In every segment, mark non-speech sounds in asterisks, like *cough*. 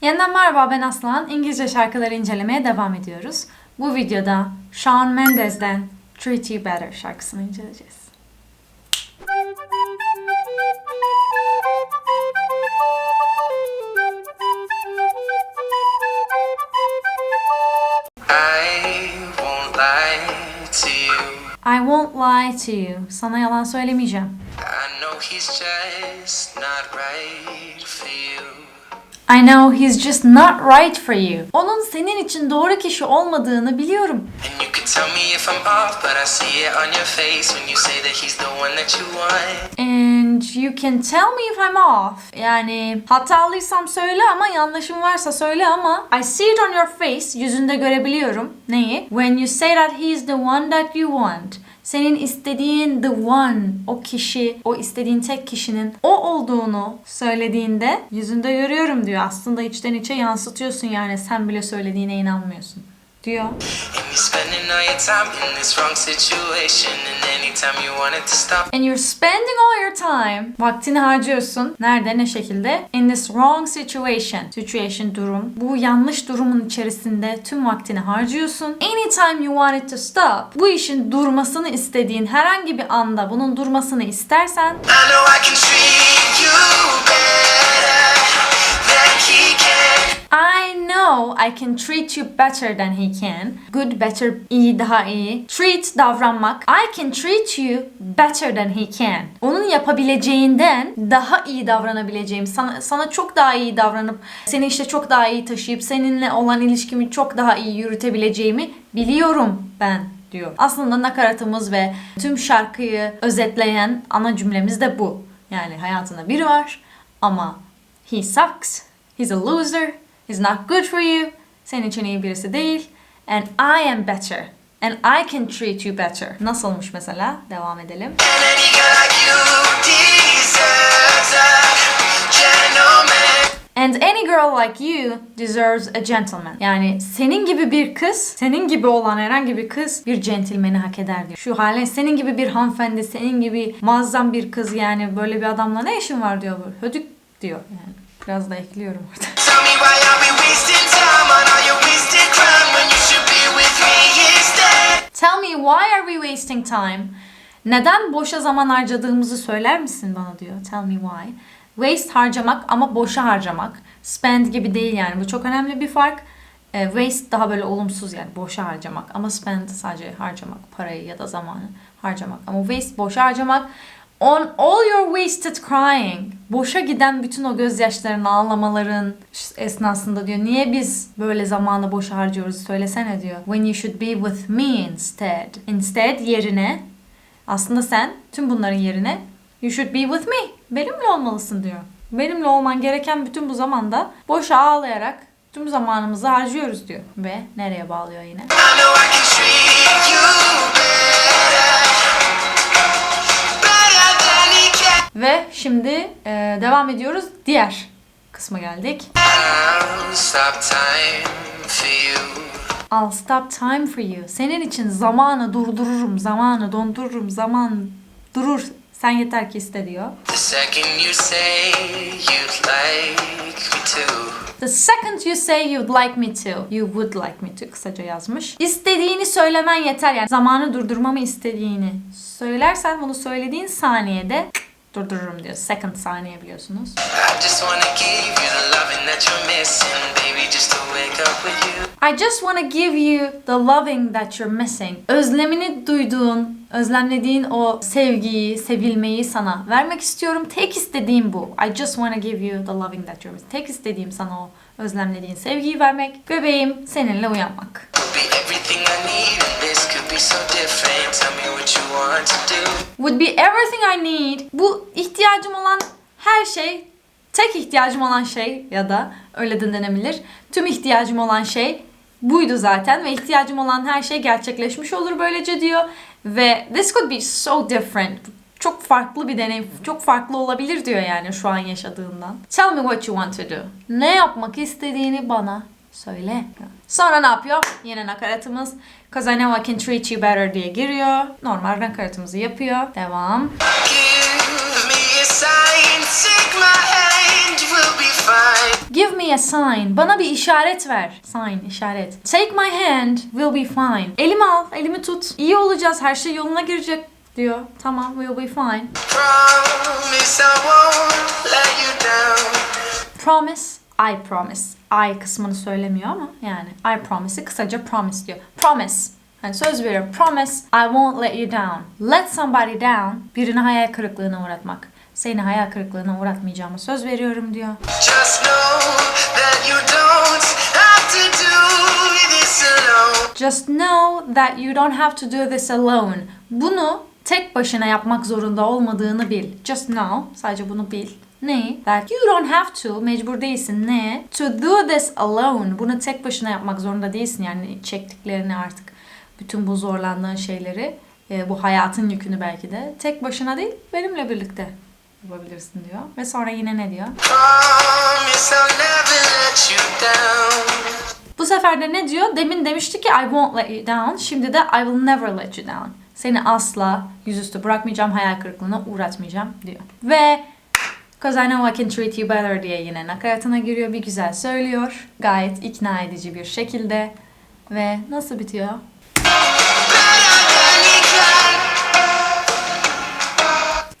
Yeniden merhaba ben Aslan. İngilizce şarkıları incelemeye devam ediyoruz. Bu videoda Shawn Mendes'den Treat You Better şarkısını inceleyeceğiz. I won't lie to you. Sana yalan söylemeyeceğim. I know he's just not right. I know he's just not right for you. Onun senin için doğru kişi olmadığını biliyorum. And you can tell me if I'm off, but I see it on your face when you say that he's the one that you want. And you can tell me if I'm off. Yani hatalıysam söyle ama yanlışım varsa söyle ama I see it on your face. Yüzünde görebiliyorum. Neyi? When you say that he's the one that you want. Senin istediğin the one, o kişi, o istediğin tek kişinin o olduğunu söylediğinde yüzünde görüyorum diyor. Aslında içten içe yansıtıyorsun yani sen bile söylediğine inanmıyorsun diyor. And you're spending all your time in this wrong situation. And anytime you want it to stop, And you're spending all your time. Vaktini harcıyorsun. Nerede ne şekilde? In this wrong situation. Situation durum. Bu yanlış durumun içerisinde tüm vaktini harcıyorsun. Anytime you want it to stop. Bu işin durmasını istediğin herhangi bir anda bunun durmasını istersen I know I can know I can treat you better than he can. Good, better, iyi, daha iyi. Treat, davranmak. I can treat you better than he can. Onun yapabileceğinden daha iyi davranabileceğim, sana, sana çok daha iyi davranıp, seni işte çok daha iyi taşıyıp, seninle olan ilişkimi çok daha iyi yürütebileceğimi biliyorum ben diyor. Aslında nakaratımız ve tüm şarkıyı özetleyen ana cümlemiz de bu. Yani hayatında biri var ama he sucks, he's a loser, he's not good for you, senin için iyi birisi değil. And I am better. And I can treat you better. Nasılmış mesela? Devam edelim. And any girl like you deserves a gentleman. Yani senin gibi bir kız, senin gibi olan herhangi bir kız bir centilmeni hak eder diyor. Şu hale senin gibi bir hanımefendi, senin gibi muazzam bir kız yani böyle bir adamla ne işin var diyor böyle. Hödük diyor yani. Biraz da ekliyorum orada. *laughs* Tell me why are we wasting time? Neden boşa zaman harcadığımızı söyler misin bana diyor. Tell me why. Waste harcamak ama boşa harcamak. Spend gibi değil yani. Bu çok önemli bir fark. E, waste daha böyle olumsuz yani boşa harcamak. Ama spend sadece harcamak. Parayı ya da zamanı harcamak. Ama waste boşa harcamak. On all your wasted crying. Boşa giden bütün o gözyaşların, ağlamaların esnasında diyor. Niye biz böyle zamanı boşa harcıyoruz söylesene diyor. When you should be with me instead. Instead yerine aslında sen tüm bunların yerine you should be with me. Benimle olmalısın diyor. Benimle olman gereken bütün bu zamanda boşa ağlayarak tüm zamanımızı harcıyoruz diyor. Ve nereye bağlıyor yine? I know I can treat you Ve şimdi e, devam ediyoruz. Diğer kısma geldik. I'll stop time for you. I'll stop time for you. Senin için zamanı durdururum, zamanı dondururum, zaman durur. Sen yeter ki iste diyor. The second you say you'd like me to. The second you say you'd like me to, you would like me to kısaca yazmış. İstediğini söylemen yeter yani zamanı durdurmamı istediğini söylersen bunu söylediğin saniyede durdururum diyor. Second saniye biliyorsunuz. I just wanna give you the loving that you're missing, baby, just to wake up with you. I just want to give you the loving that you're missing. Özlemini duyduğun, özlemlediğin o sevgiyi, sevilmeyi sana vermek istiyorum. Tek istediğim bu. I just want to give you the loving that you're missing. Tek istediğim sana o özlemlediğin sevgiyi vermek. Bebeğim seninle uyanmak. Be everything I need, Would be everything I need. Bu ihtiyacım olan her şey, tek ihtiyacım olan şey ya da öyle de denebilir. Tüm ihtiyacım olan şey buydu zaten ve ihtiyacım olan her şey gerçekleşmiş olur böylece diyor. Ve this could be so different. Çok farklı bir deneyim, çok farklı olabilir diyor yani şu an yaşadığından. Tell me what you want to do. Ne yapmak istediğini bana söyle. Sonra ne yapıyor? Yine nakaratımız. Cause I know I can treat you better diye giriyor. Normal nakaratımızı yapıyor. Devam. Give me a sign. Bana bir işaret ver. Sign, işaret. Take my hand. We'll be fine. Elimi al, elimi tut. İyi olacağız. Her şey yoluna girecek diyor. Tamam, we'll be fine. Promise I won't let you down. Promise, I promise. I kısmını söylemiyor ama yani I promise'i kısaca promise diyor. Promise. Yani söz veriyorum. Promise I won't let you down. Let somebody down. Birini hayal kırıklığına uğratmak. Seni hayal kırıklığına uğratmayacağıma söz veriyorum diyor. Just know that you don't have to do this alone. Just know that you don't have to do this alone. Bunu tek başına yapmak zorunda olmadığını bil. Just know, sadece bunu bil. Ne? That you don't have to, mecbur değilsin. Ne? To do this alone. Bunu tek başına yapmak zorunda değilsin. Yani çektiklerini artık, bütün bu zorlandığın şeyleri, e, bu hayatın yükünü belki de tek başına değil, benimle birlikte yapabilirsin diyor. Ve sonra yine ne diyor? Bu sefer de ne diyor? Demin demişti ki I won't let you down. Şimdi de I will never let you down. Seni asla yüzüstü bırakmayacağım, hayal kırıklığına uğratmayacağım diyor. Ve Cause I know I can treat you better diye yine nakaratına giriyor. Bir güzel söylüyor. Gayet ikna edici bir şekilde. Ve nasıl bitiyor?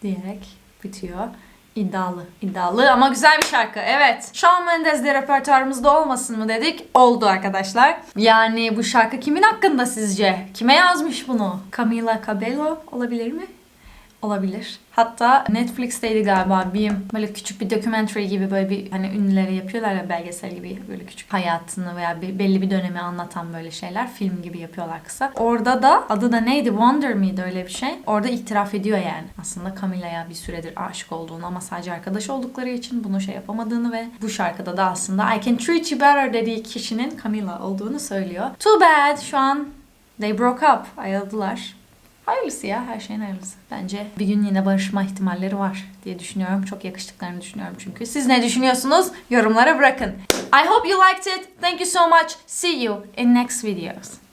diyerek bitiyor. İddialı, iddialı ama güzel bir şarkı. Evet. Shawn Mendes de repertuarımızda olmasın mı dedik. Oldu arkadaşlar. Yani bu şarkı kimin hakkında sizce? Kime yazmış bunu? Camila Cabello olabilir mi? Olabilir. Hatta Netflix'teydi galiba bir böyle küçük bir documentary gibi böyle bir hani ünlüleri yapıyorlar ya belgesel gibi böyle küçük hayatını veya bir, belli bir dönemi anlatan böyle şeyler film gibi yapıyorlar kısa. Orada da adı da neydi? Wonder mıydı öyle bir şey? Orada itiraf ediyor yani. Aslında Camila'ya bir süredir aşık olduğunu ama sadece arkadaş oldukları için bunu şey yapamadığını ve bu şarkıda da aslında I can treat you better dediği kişinin Camila olduğunu söylüyor. Too bad şu an they broke up. Ayrıldılar. Hayırlısı ya her şeyin hayırlısı. Bence bir gün yine barışma ihtimalleri var diye düşünüyorum. Çok yakıştıklarını düşünüyorum çünkü. Siz ne düşünüyorsunuz? Yorumlara bırakın. I hope you liked it. Thank you so much. See you in next videos.